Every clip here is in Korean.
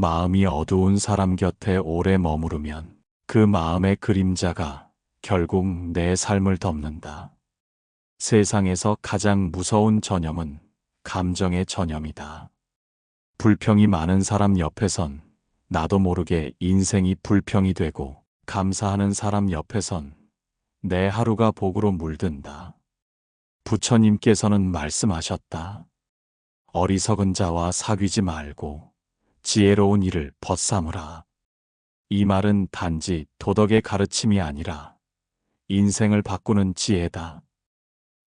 마음이 어두운 사람 곁에 오래 머무르면 그 마음의 그림자가 결국 내 삶을 덮는다. 세상에서 가장 무서운 전염은 감정의 전염이다. 불평이 많은 사람 옆에선 나도 모르게 인생이 불평이 되고 감사하는 사람 옆에선 내 하루가 복으로 물든다. 부처님께서는 말씀하셨다. 어리석은 자와 사귀지 말고 지혜로운 이를 벗삼으라. 이 말은 단지 도덕의 가르침이 아니라 인생을 바꾸는 지혜다.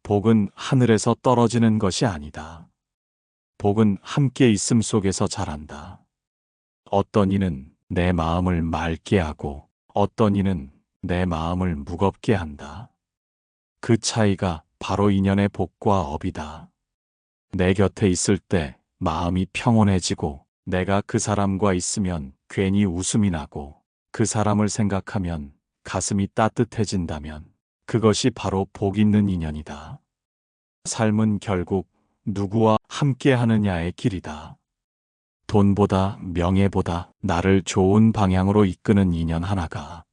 복은 하늘에서 떨어지는 것이 아니다. 복은 함께 있음 속에서 자란다. 어떤 이는 내 마음을 맑게 하고 어떤 이는 내 마음을 무겁게 한다. 그 차이가 바로 인연의 복과 업이다. 내 곁에 있을 때 마음이 평온해지고 내가 그 사람과 있으면 괜히 웃음이 나고 그 사람을 생각하면 가슴이 따뜻해진다면 그것이 바로 복 있는 인연이다. 삶은 결국 누구와 함께 하느냐의 길이다. 돈보다 명예보다 나를 좋은 방향으로 이끄는 인연 하나가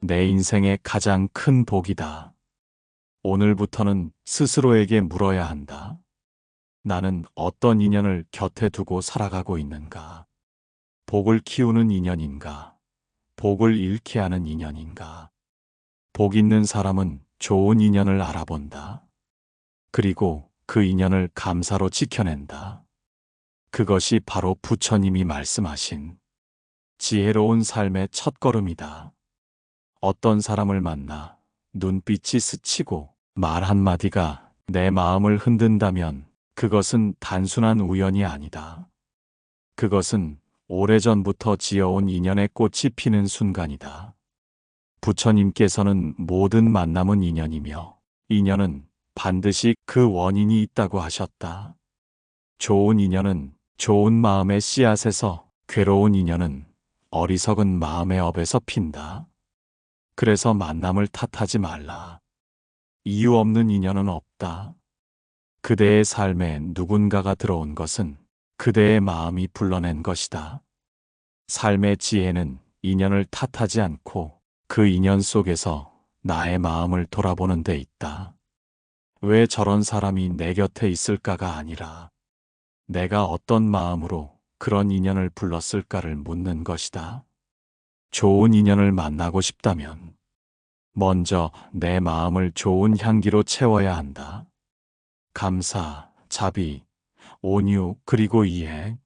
내 인생의 가장 큰 복이다. 오늘부터는 스스로에게 물어야 한다. 나는 어떤 인연을 곁에 두고 살아가고 있는가? 복을 키우는 인연인가? 복을 잃게 하는 인연인가? 복 있는 사람은 좋은 인연을 알아본다. 그리고 그 인연을 감사로 지켜낸다. 그것이 바로 부처님이 말씀하신 지혜로운 삶의 첫걸음이다. 어떤 사람을 만나 눈빛이 스치고 말 한마디가 내 마음을 흔든다면 그것은 단순한 우연이 아니다. 그것은 오래전부터 지어온 인연의 꽃이 피는 순간이다. 부처님께서는 모든 만남은 인연이며 인연은 반드시 그 원인이 있다고 하셨다. 좋은 인연은 좋은 마음의 씨앗에서 괴로운 인연은 어리석은 마음의 업에서 핀다. 그래서 만남을 탓하지 말라. 이유 없는 인연은 없다. 그대의 삶에 누군가가 들어온 것은 그대의 마음이 불러낸 것이다. 삶의 지혜는 인연을 탓하지 않고 그 인연 속에서 나의 마음을 돌아보는 데 있다. 왜 저런 사람이 내 곁에 있을까가 아니라 내가 어떤 마음으로 그런 인연을 불렀을까를 묻는 것이다. 좋은 인연을 만나고 싶다면 먼저 내 마음을 좋은 향기로 채워야 한다. 감사, 자비, 온유, 그리고 이해.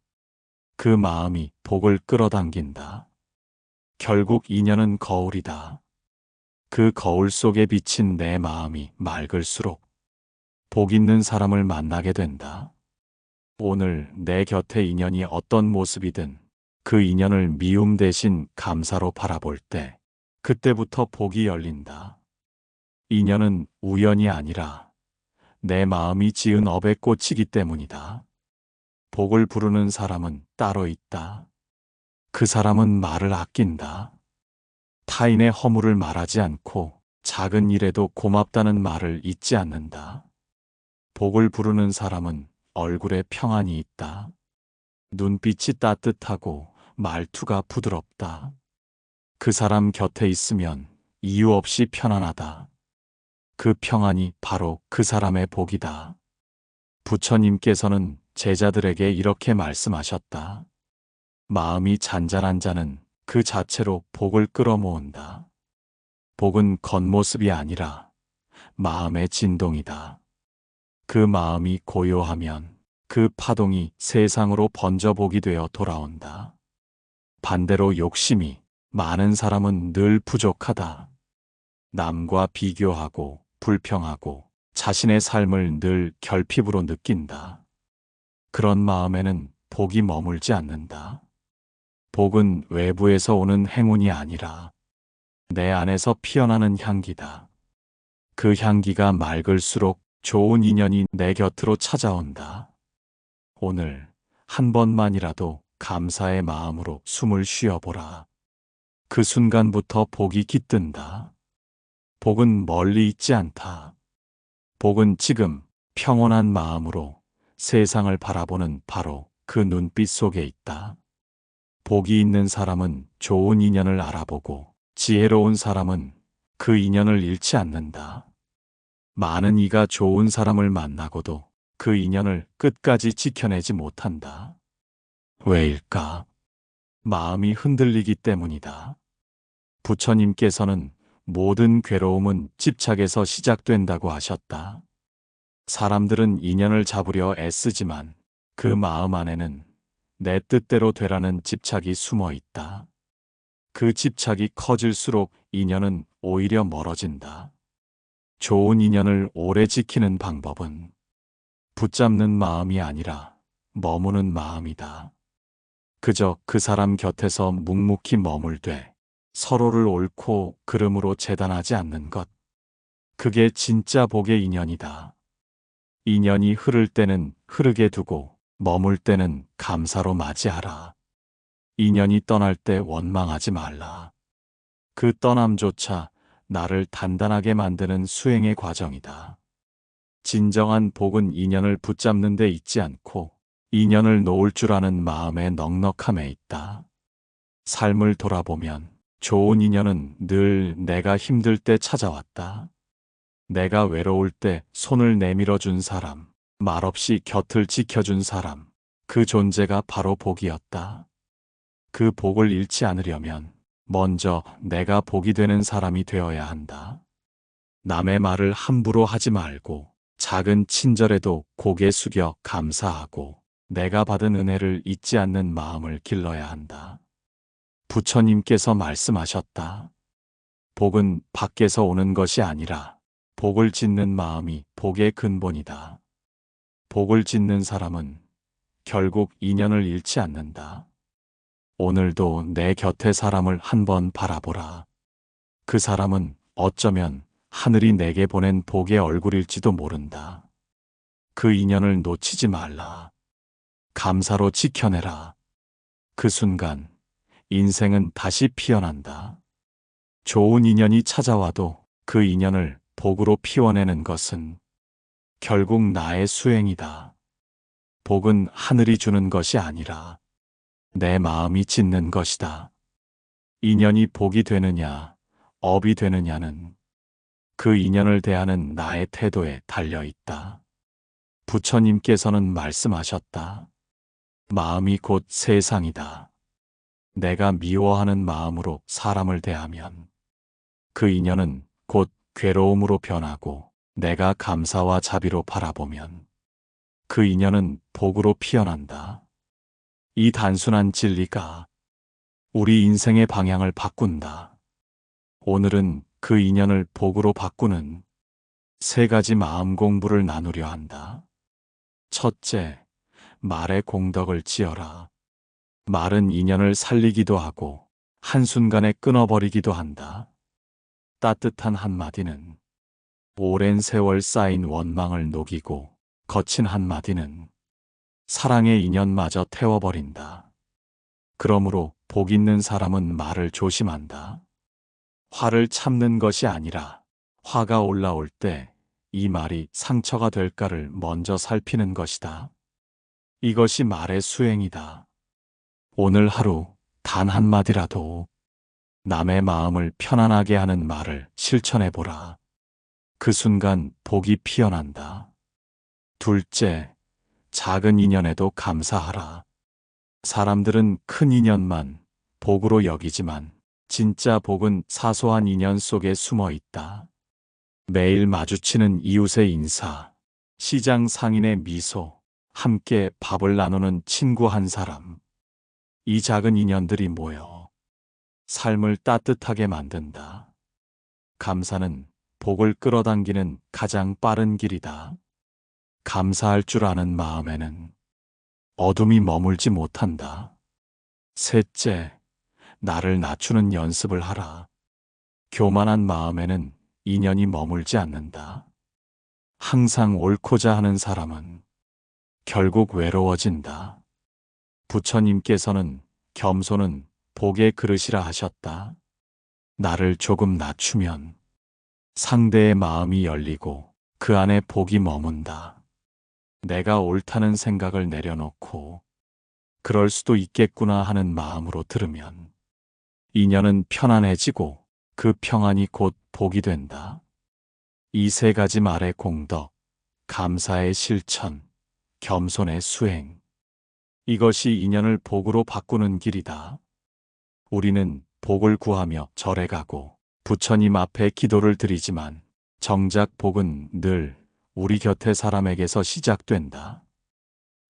그 마음이 복을 끌어당긴다. 결국 인연은 거울이다. 그 거울 속에 비친 내 마음이 맑을수록 복 있는 사람을 만나게 된다. 오늘 내 곁에 인연이 어떤 모습이든 그 인연을 미움 대신 감사로 바라볼 때 그때부터 복이 열린다. 인연은 우연이 아니라 내 마음이 지은 업의 꽃이기 때문이다. 복을 부르는 사람은 따로 있다. 그 사람은 말을 아낀다. 타인의 허물을 말하지 않고 작은 일에도 고맙다는 말을 잊지 않는다. 복을 부르는 사람은 얼굴에 평안이 있다. 눈빛이 따뜻하고 말투가 부드럽다. 그 사람 곁에 있으면 이유 없이 편안하다. 그 평안이 바로 그 사람의 복이다. 부처님께서는 제자들에게 이렇게 말씀하셨다. 마음이 잔잔한 자는 그 자체로 복을 끌어모은다. 복은 겉모습이 아니라 마음의 진동이다. 그 마음이 고요하면 그 파동이 세상으로 번져복이 되어 돌아온다. 반대로 욕심이 많은 사람은 늘 부족하다. 남과 비교하고 불평하고 자신의 삶을 늘 결핍으로 느낀다. 그런 마음에는 복이 머물지 않는다. 복은 외부에서 오는 행운이 아니라 내 안에서 피어나는 향기다. 그 향기가 맑을수록 좋은 인연이 내 곁으로 찾아온다. 오늘 한 번만이라도 감사의 마음으로 숨을 쉬어보라. 그 순간부터 복이 깃든다. 복은 멀리 있지 않다. 복은 지금 평온한 마음으로 세상을 바라보는 바로 그 눈빛 속에 있다. 복이 있는 사람은 좋은 인연을 알아보고 지혜로운 사람은 그 인연을 잃지 않는다. 많은 이가 좋은 사람을 만나고도 그 인연을 끝까지 지켜내지 못한다. 왜일까? 마음이 흔들리기 때문이다. 부처님께서는 모든 괴로움은 집착에서 시작된다고 하셨다. 사람들은 인연을 잡으려 애쓰지만 그 마음 안에는 내 뜻대로 되라는 집착이 숨어 있다. 그 집착이 커질수록 인연은 오히려 멀어진다. 좋은 인연을 오래 지키는 방법은 붙잡는 마음이 아니라 머무는 마음이다. 그저 그 사람 곁에서 묵묵히 머물되 서로를 옳고 그름으로 재단하지 않는 것. 그게 진짜 복의 인연이다. 인연이 흐를 때는 흐르게 두고 머물 때는 감사로 맞이하라. 인연이 떠날 때 원망하지 말라. 그 떠남조차 나를 단단하게 만드는 수행의 과정이다. 진정한 복은 인연을 붙잡는 데 있지 않고 인연을 놓을 줄 아는 마음의 넉넉함에 있다. 삶을 돌아보면 좋은 인연은 늘 내가 힘들 때 찾아왔다. 내가 외로울 때 손을 내밀어 준 사람, 말없이 곁을 지켜준 사람, 그 존재가 바로 복이었다. 그 복을 잃지 않으려면 먼저 내가 복이 되는 사람이 되어야 한다. 남의 말을 함부로 하지 말고 작은 친절에도 고개 숙여 감사하고 내가 받은 은혜를 잊지 않는 마음을 길러야 한다. 부처님께서 말씀하셨다. 복은 밖에서 오는 것이 아니라 복을 짓는 마음이 복의 근본이다. 복을 짓는 사람은 결국 인연을 잃지 않는다. 오늘도 내 곁의 사람을 한번 바라보라. 그 사람은 어쩌면 하늘이 내게 보낸 복의 얼굴일지도 모른다. 그 인연을 놓치지 말라. 감사로 지켜내라. 그 순간 인생은 다시 피어난다. 좋은 인연이 찾아와도 그 인연을 복으로 피워내는 것은 결국 나의 수행이다. 복은 하늘이 주는 것이 아니라 내 마음이 짓는 것이다. 인연이 복이 되느냐, 업이 되느냐는 그 인연을 대하는 나의 태도에 달려 있다. 부처님께서는 말씀하셨다. 마음이 곧 세상이다. 내가 미워하는 마음으로 사람을 대하면 그 인연은 곧 괴로움으로 변하고 내가 감사와 자비로 바라보면 그 인연은 복으로 피어난다. 이 단순한 진리가 우리 인생의 방향을 바꾼다. 오늘은 그 인연을 복으로 바꾸는 세 가지 마음 공부를 나누려 한다. 첫째, 말의 공덕을 지어라. 말은 인연을 살리기도 하고 한순간에 끊어버리기도 한다. 따뜻한 한마디는 오랜 세월 쌓인 원망을 녹이고 거친 한마디는 사랑의 인연마저 태워버린다. 그러므로 복 있는 사람은 말을 조심한다. 화를 참는 것이 아니라 화가 올라올 때 이 말이 상처가 될까를 먼저 살피는 것이다. 이것이 말의 수행이다. 오늘 하루 단 한마디라도 남의 마음을 편안하게 하는 말을 실천해 보라. 그 순간 복이 피어난다. 둘째, 작은 인연에도 감사하라. 사람들은 큰 인연만 복으로 여기지만 진짜 복은 사소한 인연 속에 숨어 있다. 매일 마주치는 이웃의 인사, 시장 상인의 미소, 함께 밥을 나누는 친구 한 사람. 이 작은 인연들이 모여 삶을 따뜻하게 만든다. 감사는 복을 끌어당기는 가장 빠른 길이다. 감사할 줄 아는 마음에는 어둠이 머물지 못한다. 셋째, 나를 낮추는 연습을 하라. 교만한 마음에는 인연이 머물지 않는다. 항상 옳고자 하는 사람은 결국 외로워진다. 부처님께서는 겸손은 복의 그릇이라 하셨다. 나를 조금 낮추면 상대의 마음이 열리고 그 안에 복이 머문다. 내가 옳다는 생각을 내려놓고 그럴 수도 있겠구나 하는 마음으로 들으면 인연은 편안해지고 그 평안이 곧 복이 된다. 이 세 가지 말의 공덕, 감사의 실천, 겸손의 수행. 이것이 인연을 복으로 바꾸는 길이다. 우리는 복을 구하며 절에 가고 부처님 앞에 기도를 드리지만 정작 복은 늘 우리 곁의 사람에게서 시작된다.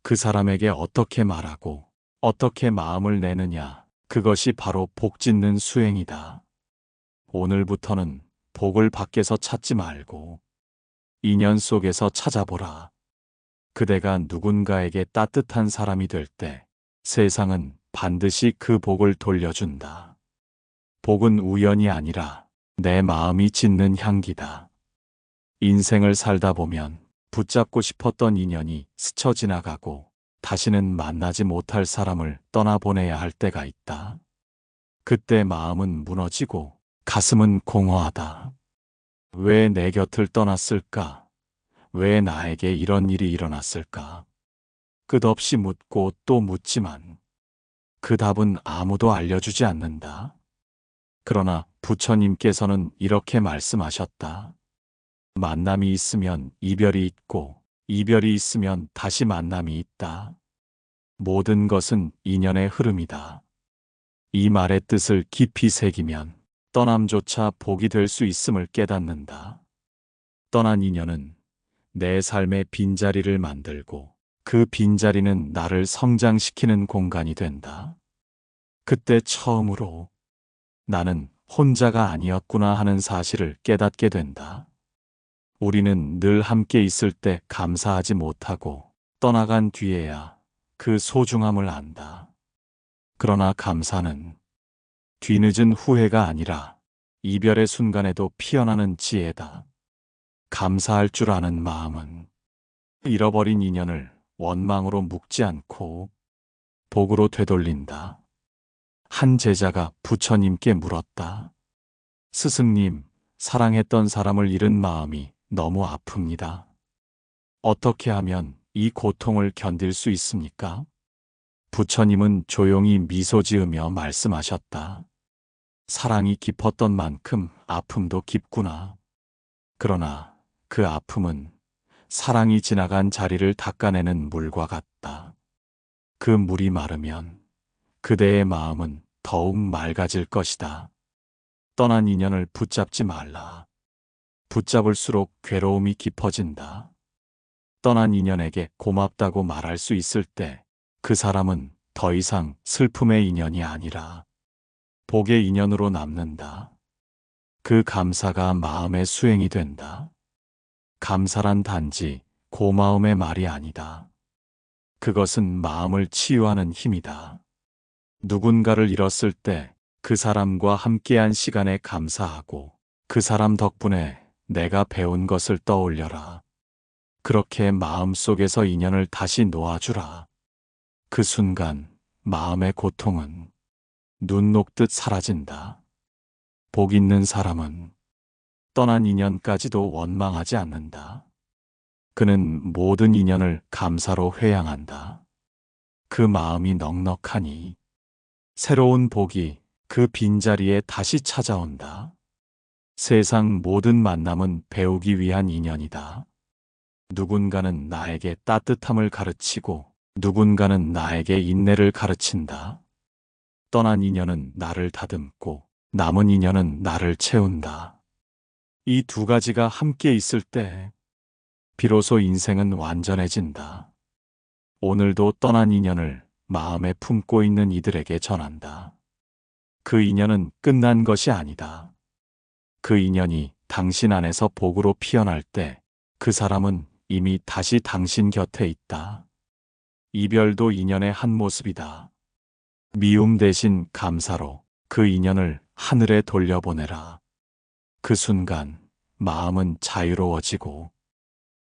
그 사람에게 어떻게 말하고 어떻게 마음을 내느냐, 그것이 바로 복 짓는 수행이다. 오늘부터는 복을 밖에서 찾지 말고 인연 속에서 찾아보라. 그대가 누군가에게 따뜻한 사람이 될 때 세상은 반드시 그 복을 돌려준다. 복은 우연이 아니라 내 마음이 짓는 향기다. 인생을 살다 보면 붙잡고 싶었던 인연이 스쳐 지나가고 다시는 만나지 못할 사람을 떠나보내야 할 때가 있다. 그때 마음은 무너지고 가슴은 공허하다. 왜 내 곁을 떠났을까? 왜 나에게 이런 일이 일어났을까? 끝없이 묻고 또 묻지만 그 답은 아무도 알려주지 않는다. 그러나 부처님께서는 이렇게 말씀하셨다. 만남이 있으면 이별이 있고 이별이 있으면 다시 만남이 있다. 모든 것은 인연의 흐름이다. 이 말의 뜻을 깊이 새기면 떠남조차 복이 될 수 있음을 깨닫는다. 떠난 인연은 내 삶의 빈자리를 만들고 그 빈자리는 나를 성장시키는 공간이 된다. 그때 처음으로 나는 혼자가 아니었구나 하는 사실을 깨닫게 된다. 우리는 늘 함께 있을 때 감사하지 못하고 떠나간 뒤에야 그 소중함을 안다. 그러나 감사는 뒤늦은 후회가 아니라 이별의 순간에도 피어나는 지혜다. 감사할 줄 아는 마음은 잃어버린 인연을 원망으로 묶지 않고 복으로 되돌린다. 한 제자가 부처님께 물었다. 스승님, 사랑했던 사람을 잃은 마음이 너무 아픕니다. 어떻게 하면 이 고통을 견딜 수 있습니까? 부처님은 조용히 미소 지으며 말씀하셨다. 사랑이 깊었던 만큼 아픔도 깊구나. 그러나 그 아픔은 사랑이 지나간 자리를 닦아내는 물과 같다. 그 물이 마르면 그대의 마음은 더욱 맑아질 것이다. 떠난 인연을 붙잡지 말라. 붙잡을수록 괴로움이 깊어진다. 떠난 인연에게 고맙다고 말할 수 있을 때 그 사람은 더 이상 슬픔의 인연이 아니라 복의 인연으로 남는다. 그 감사가 마음의 수행이 된다. 감사란 단지 고마움의 말이 아니다. 그것은 마음을 치유하는 힘이다. 누군가를 잃었을 때 그 사람과 함께한 시간에 감사하고 그 사람 덕분에 내가 배운 것을 떠올려라. 그렇게 마음속에서 인연을 다시 놓아주라. 그 순간 마음의 고통은 눈 녹듯 사라진다. 복 있는 사람은 떠난 인연까지도 원망하지 않는다. 그는 모든 인연을 감사로 회양한다. 그 마음이 넉넉하니 새로운 복이 그 빈자리에 다시 찾아온다. 세상 모든 만남은 배우기 위한 인연이다. 누군가는 나에게 따뜻함을 가르치고 누군가는 나에게 인내를 가르친다. 떠난 인연은 나를 다듬고 남은 인연은 나를 채운다. 이 두 가지가 함께 있을 때 비로소 인생은 완전해진다. 오늘도 떠난 인연을 마음에 품고 있는 이들에게 전한다. 그 인연은 끝난 것이 아니다. 그 인연이 당신 안에서 복으로 피어날 때 그 사람은 이미 다시 당신 곁에 있다. 이별도 인연의 한 모습이다. 미움 대신 감사로 그 인연을 하늘에 돌려보내라. 그 순간 마음은 자유로워지고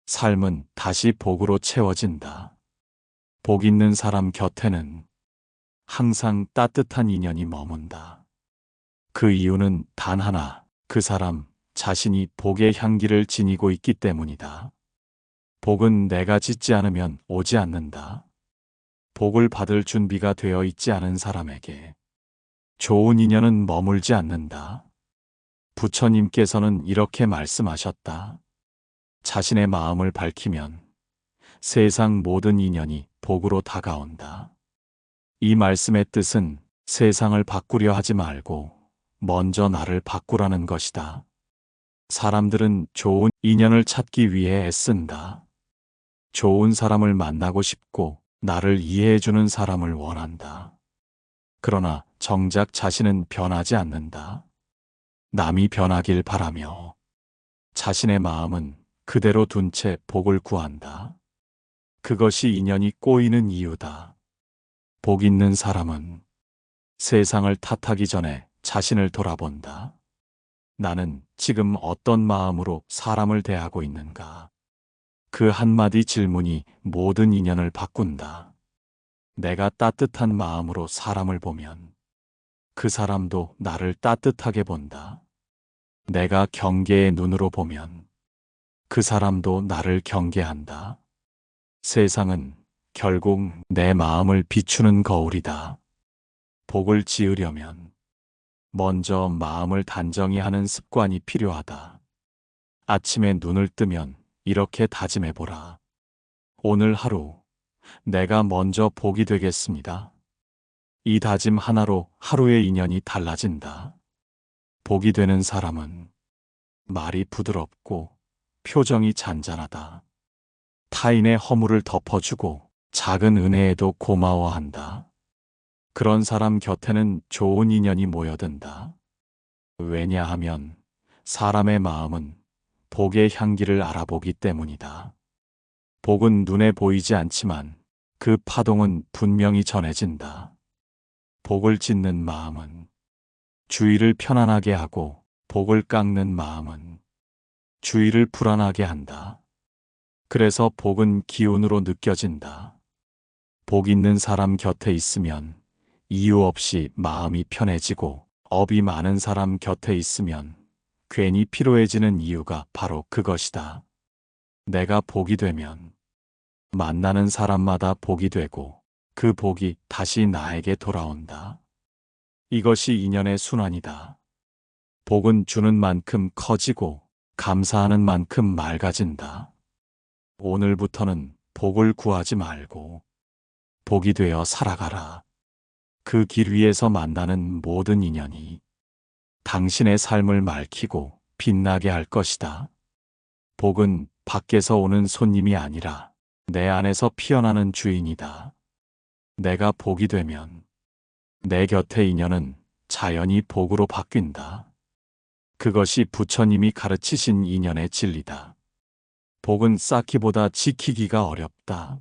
삶은 다시 복으로 채워진다. 복 있는 사람 곁에는 항상 따뜻한 인연이 머문다. 그 이유는 단 하나. 그 사람 자신이 복의 향기를 지니고 있기 때문이다. 복은 내가 짓지 않으면 오지 않는다. 복을 받을 준비가 되어 있지 않은 사람에게 좋은 인연은 머물지 않는다. 부처님께서는 이렇게 말씀하셨다. 자신의 마음을 밝히면 세상 모든 인연이 복으로 다가온다. 이 말씀의 뜻은 세상을 바꾸려 하지 말고 먼저 나를 바꾸라는 것이다. 사람들은 좋은 인연을 찾기 위해 애쓴다. 좋은 사람을 만나고 싶고 나를 이해해주는 사람을 원한다. 그러나 정작 자신은 변하지 않는다. 남이 변하길 바라며 자신의 마음은 그대로 둔 채 복을 구한다. 그것이 인연이 꼬이는 이유다. 복 있는 사람은 세상을 탓하기 전에 자신을 돌아본다. 나는 지금 어떤 마음으로 사람을 대하고 있는가? 그 한마디 질문이 모든 인연을 바꾼다. 내가 따뜻한 마음으로 사람을 보면 그 사람도 나를 따뜻하게 본다. 내가 경계의 눈으로 보면 그 사람도 나를 경계한다. 세상은 결국 내 마음을 비추는 거울이다. 복을 지으려면 먼저 마음을 단정히 하는 습관이 필요하다. 아침에 눈을 뜨면 이렇게 다짐해 보라. 오늘 하루 내가 먼저 복이 되겠습니다. 이 다짐 하나로 하루의 인연이 달라진다. 복이 되는 사람은 말이 부드럽고 표정이 잔잔하다. 타인의 허물을 덮어주고 작은 은혜에도 고마워한다. 그런 사람 곁에는 좋은 인연이 모여든다. 왜냐하면 사람의 마음은 복의 향기를 알아보기 때문이다. 복은 눈에 보이지 않지만 그 파동은 분명히 전해진다. 복을 짓는 마음은 주의를 편안하게 하고 복을 깎는 마음은 주의를 불안하게 한다. 그래서 복은 기운으로 느껴진다. 복 있는 사람 곁에 있으면 이유 없이 마음이 편해지고 업이 많은 사람 곁에 있으면 괜히 피로해지는 이유가 바로 그것이다. 내가 복이 되면 만나는 사람마다 복이 되고 그 복이 다시 나에게 돌아온다. 이것이 인연의 순환이다. 복은 주는 만큼 커지고 감사하는 만큼 맑아진다. 오늘부터는 복을 구하지 말고 복이 되어 살아가라. 그 길 위에서 만나는 모든 인연이 당신의 삶을 맑히고 빛나게 할 것이다. 복은 밖에서 오는 손님이 아니라 내 안에서 피어나는 주인이다. 내가 복이 되면 내 곁의 인연은 자연히 복으로 바뀐다. 그것이 부처님이 가르치신 인연의 진리다. 복은 쌓기보다 지키기가 어렵다.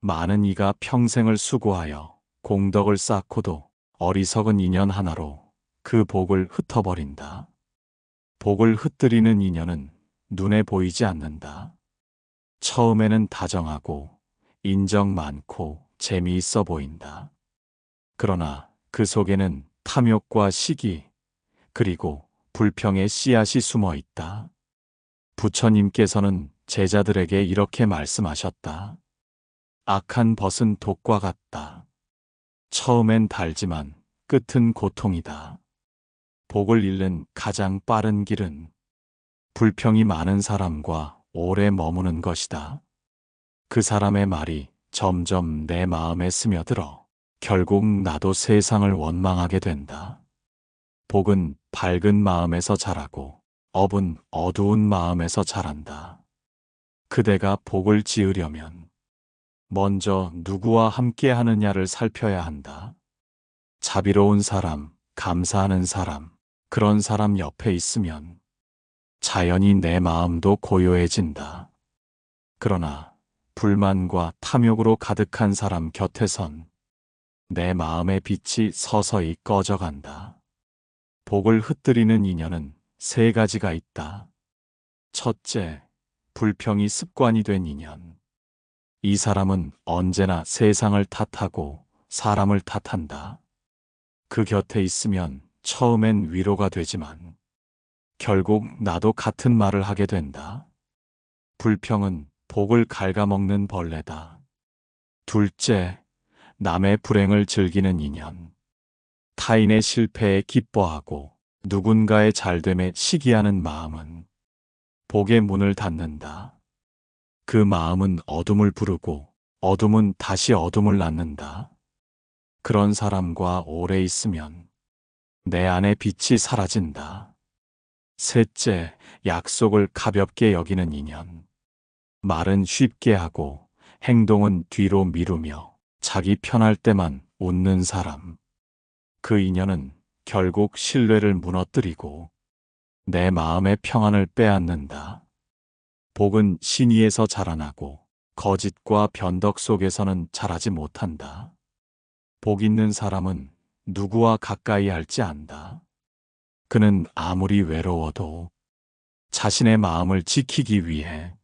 많은 이가 평생을 수고하여 공덕을 쌓고도 어리석은 인연 하나로 그 복을 흩어버린다. 복을 흩뜨리는 인연은 눈에 보이지 않는다. 처음에는 다정하고 인정 많고 재미있어 보인다. 그러나 그 속에는 탐욕과 시기, 그리고 불평의 씨앗이 숨어 있다. 부처님께서는 제자들에게 이렇게 말씀하셨다. 악한 벗은 독과 같다. 처음엔 달지만 끝은 고통이다. 복을 잃는 가장 빠른 길은 불평이 많은 사람과 오래 머무는 것이다. 그 사람의 말이 점점 내 마음에 스며들어 결국 나도 세상을 원망하게 된다. 복은 밝은 마음에서 자라고 업은 어두운 마음에서 자란다. 그대가 복을 지으려면 먼저 누구와 함께 하느냐를 살펴야 한다. 자비로운 사람, 감사하는 사람, 그런 사람 옆에 있으면 자연히 내 마음도 고요해진다. 그러나 불만과 탐욕으로 가득한 사람 곁에선 내 마음의 빛이 서서히 꺼져간다. 복을 흩뜨리는 인연은 세 가지가 있다. 첫째, 불평이 습관이 된 인연. 이 사람은 언제나 세상을 탓하고 사람을 탓한다. 그 곁에 있으면 처음엔 위로가 되지만 결국 나도 같은 말을 하게 된다. 불평은 복을 갉아먹는 벌레다. 둘째, 남의 불행을 즐기는 인연. 타인의 실패에 기뻐하고 누군가의 잘됨에 시기하는 마음은 복의 문을 닫는다. 그 마음은 어둠을 부르고 어둠은 다시 어둠을 낳는다. 그런 사람과 오래 있으면 내 안의 빛이 사라진다. 셋째, 약속을 가볍게 여기는 인연. 말은 쉽게 하고 행동은 뒤로 미루며 자기 편할 때만 웃는 사람. 그 인연은 결국 신뢰를 무너뜨리고 내 마음의 평안을 빼앗는다. 복은 신의에서 자라나고 거짓과 변덕 속에서는 자라지 못한다. 복 있는 사람은 누구와 가까이 할지 안다. 그는 아무리 외로워도 자신의 마음을 지키기 위해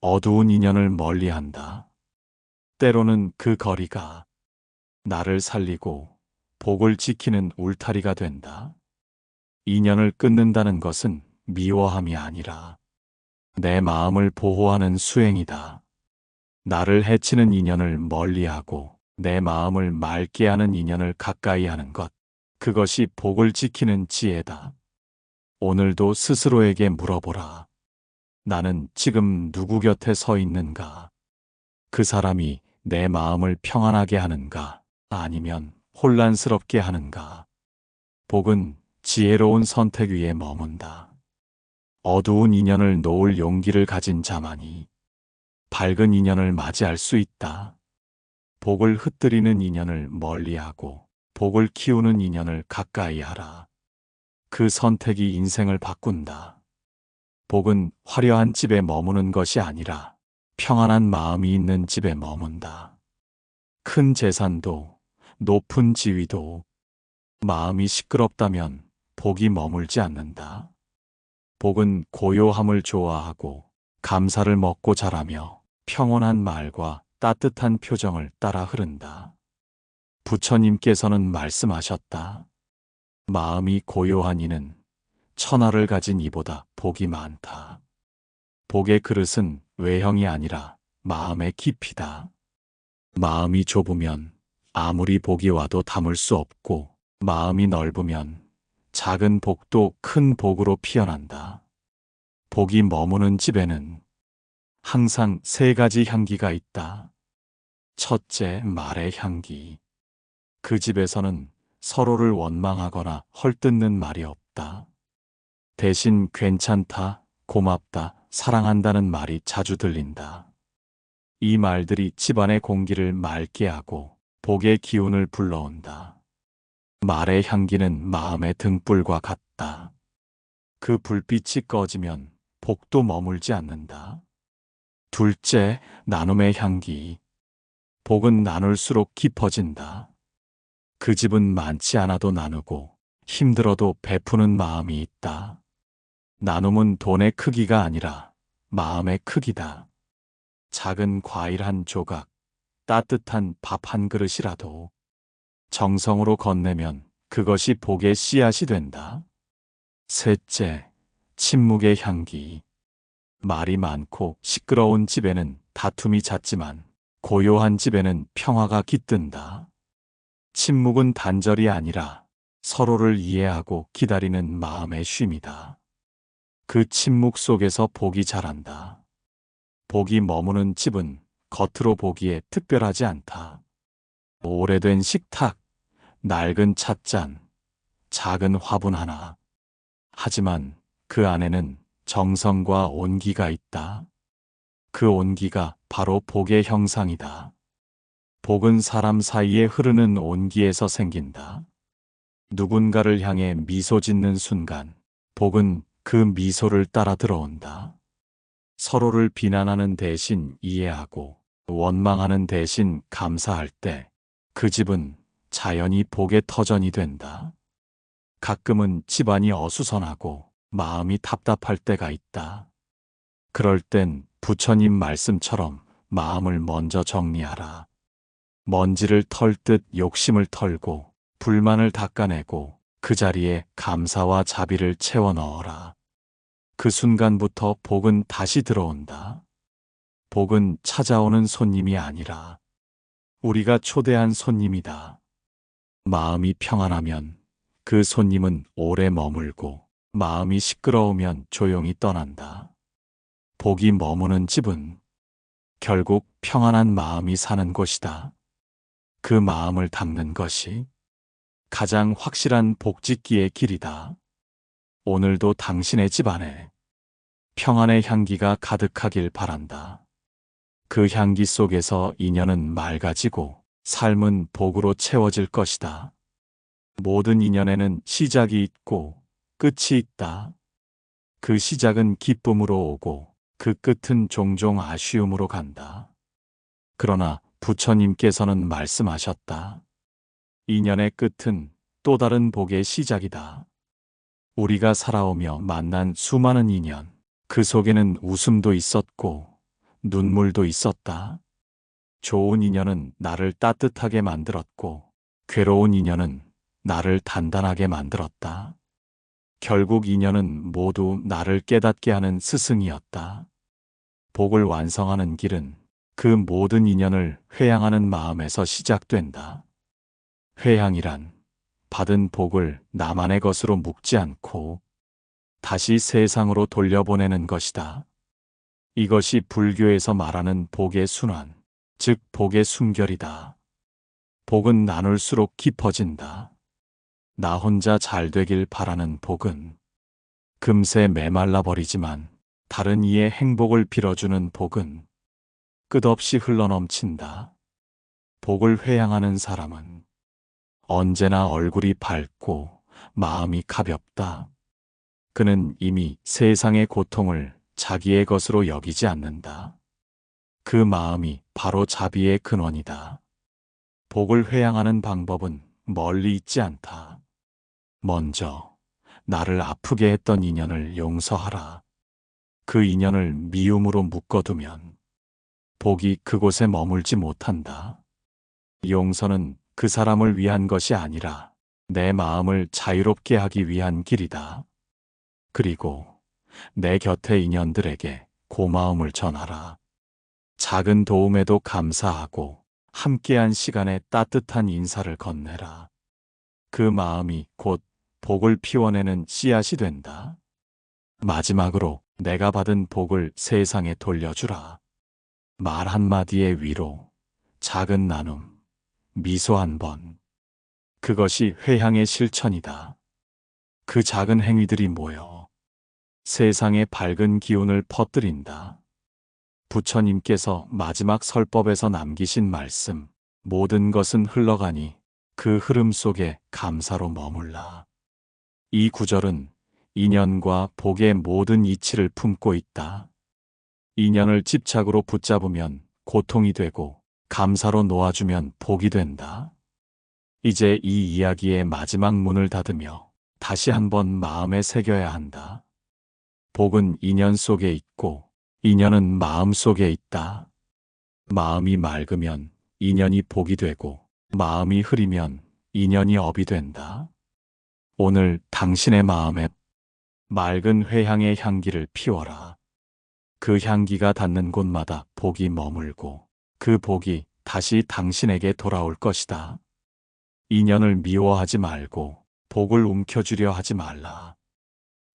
어두운 인연을 멀리 한다. 때로는 그 거리가 나를 살리고 복을 지키는 울타리가 된다. 인연을 끊는다는 것은 미워함이 아니라 내 마음을 보호하는 수행이다. 나를 해치는 인연을 멀리하고 내 마음을 맑게 하는 인연을 가까이 하는 것. 그것이 복을 지키는 지혜다. 오늘도 스스로에게 물어보라. 나는 지금 누구 곁에 서 있는가? 그 사람이 내 마음을 평안하게 하는가? 아니면 혼란스럽게 하는가? 복은 지혜로운 선택 위에 머문다. 어두운 인연을 놓을 용기를 가진 자만이 밝은 인연을 맞이할 수 있다. 복을 흩뜨리는 인연을 멀리하고 복을 키우는 인연을 가까이 하라. 그 선택이 인생을 바꾼다. 복은 화려한 집에 머무는 것이 아니라 평안한 마음이 있는 집에 머문다. 큰 재산도 높은 지위도 마음이 시끄럽다면 복이 머물지 않는다. 복은 고요함을 좋아하고 감사를 먹고 자라며 평온한 말과 따뜻한 표정을 따라 흐른다. 부처님께서는 말씀하셨다. 마음이 고요한 이는 천하를 가진 이보다 복이 많다. 복의 그릇은 외형이 아니라 마음의 깊이다. 마음이 좁으면 아무리 복이 와도 담을 수 없고 마음이 넓으면 작은 복도 큰 복으로 피어난다. 복이 머무는 집에는 항상 세 가지 향기가 있다. 첫째, 말의 향기. 그 집에서는 서로를 원망하거나 헐뜯는 말이 없다. 대신 괜찮다, 고맙다, 사랑한다는 말이 자주 들린다. 이 말들이 집안의 공기를 맑게 하고 복의 기운을 불러온다. 말의 향기는 마음의 등불과 같다. 그 불빛이 꺼지면 복도 머물지 않는다. 둘째, 나눔의 향기. 복은 나눌수록 깊어진다. 그 집은 많지 않아도 나누고 힘들어도 베푸는 마음이 있다. 나눔은 돈의 크기가 아니라 마음의 크기다. 작은 과일 한 조각, 따뜻한 밥 한 그릇이라도 정성으로 건네면 그것이 복의 씨앗이 된다. 셋째, 침묵의 향기. 말이 많고 시끄러운 집에는 다툼이 잦지만 고요한 집에는 평화가 깃든다. 침묵은 단절이 아니라 서로를 이해하고 기다리는 마음의 쉼이다. 그 침묵 속에서 복이 자란다. 복이 머무는 집은 겉으로 보기에 특별하지 않다. 오래된 식탁, 낡은 찻잔, 작은 화분 하나. 하지만 그 안에는 정성과 온기가 있다. 그 온기가 바로 복의 형상이다. 복은 사람 사이에 흐르는 온기에서 생긴다. 누군가를 향해 미소 짓는 순간, 복은 그 미소를 따라 들어온다. 서로를 비난하는 대신 이해하고 원망하는 대신 감사할 때 그 집은 자연히 복의 터전이 된다. 가끔은 집안이 어수선하고 마음이 답답할 때가 있다. 그럴 땐 부처님 말씀처럼 마음을 먼저 정리하라. 먼지를 털 듯 욕심을 털고 불만을 닦아내고 그 자리에 감사와 자비를 채워 넣어라. 그 순간부터 복은 다시 들어온다. 복은 찾아오는 손님이 아니라 우리가 초대한 손님이다. 마음이 평안하면 그 손님은 오래 머물고 마음이 시끄러우면 조용히 떠난다. 복이 머무는 집은 결국 평안한 마음이 사는 곳이다. 그 마음을 담는 것이 가장 확실한 복짓기의 길이다. 오늘도 당신의 집 안에 평안의 향기가 가득하길 바란다. 그 향기 속에서 인연은 맑아지고 삶은 복으로 채워질 것이다. 모든 인연에는 시작이 있고 끝이 있다. 그 시작은 기쁨으로 오고 그 끝은 종종 아쉬움으로 간다. 그러나 부처님께서는 말씀하셨다. 인연의 끝은 또 다른 복의 시작이다. 우리가 살아오며 만난 수많은 인연, 그 속에는 웃음도 있었고 눈물도 있었다. 좋은 인연은 나를 따뜻하게 만들었고 괴로운 인연은 나를 단단하게 만들었다. 결국 인연은 모두 나를 깨닫게 하는 스승이었다. 복을 완성하는 길은 그 모든 인연을 회양하는 마음에서 시작된다. 회양이란 받은 복을 나만의 것으로 묵지 않고 다시 세상으로 돌려보내는 것이다. 이것이 불교에서 말하는 복의 순환, 즉 복의 순결이다. 복은 나눌수록 깊어진다. 나 혼자 잘 되길 바라는 복은 금세 메말라 버리지만 다른 이의 행복을 빌어주는 복은 끝없이 흘러넘친다. 복을 회양하는 사람은 언제나 얼굴이 밝고 마음이 가볍다. 그는 이미 세상의 고통을 자기의 것으로 여기지 않는다. 그 마음이 바로 자비의 근원이다. 복을 회양하는 방법은 멀리 있지 않다. 먼저 나를 아프게 했던 인연을 용서하라. 그 인연을 미움으로 묶어두면 복이 그곳에 머물지 못한다. 용서는 그 사람을 위한 것이 아니라 내 마음을 자유롭게 하기 위한 길이다. 그리고 내 곁의 인연들에게 고마움을 전하라. 작은 도움에도 감사하고 함께한 시간에 따뜻한 인사를 건네라. 그 마음이 곧 복을 피워내는 씨앗이 된다. 마지막으로 내가 받은 복을 세상에 돌려주라. 말 한마디의 위로, 작은 나눔, 미소 한 번. 그것이 회향의 실천이다. 그 작은 행위들이 모여 세상에 밝은 기운을 퍼뜨린다. 부처님께서 마지막 설법에서 남기신 말씀, 모든 것은 흘러가니 그 흐름 속에 감사로 머물라. 이 구절은 인연과 복의 모든 이치를 품고 있다. 인연을 집착으로 붙잡으면 고통이 되고 감사로 놓아주면 복이 된다. 이제 이 이야기의 마지막 문을 닫으며 다시 한번 마음에 새겨야 한다. 복은 인연 속에 있고 인연은 마음 속에 있다. 마음이 맑으면 인연이 복이 되고 마음이 흐리면 인연이 업이 된다. 오늘 당신의 마음에 맑은 회향의 향기를 피워라. 그 향기가 닿는 곳마다 복이 머물고 그 복이 다시 당신에게 돌아올 것이다. 인연을 미워하지 말고 복을 움켜쥐려 하지 말라.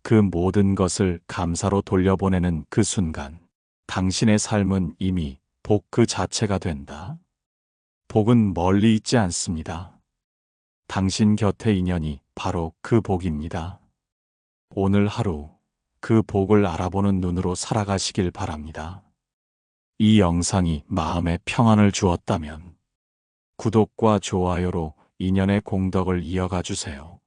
그 모든 것을 감사로 돌려보내는 그 순간 당신의 삶은 이미 복 그 자체가 된다. 복은 멀리 있지 않습니다. 당신 곁의 인연이 바로 그 복입니다. 오늘 하루 그 복을 알아보는 눈으로 살아가시길 바랍니다. 이 영상이 마음에 평안을 주었다면 구독과 좋아요로 인연의 공덕을 이어가 주세요.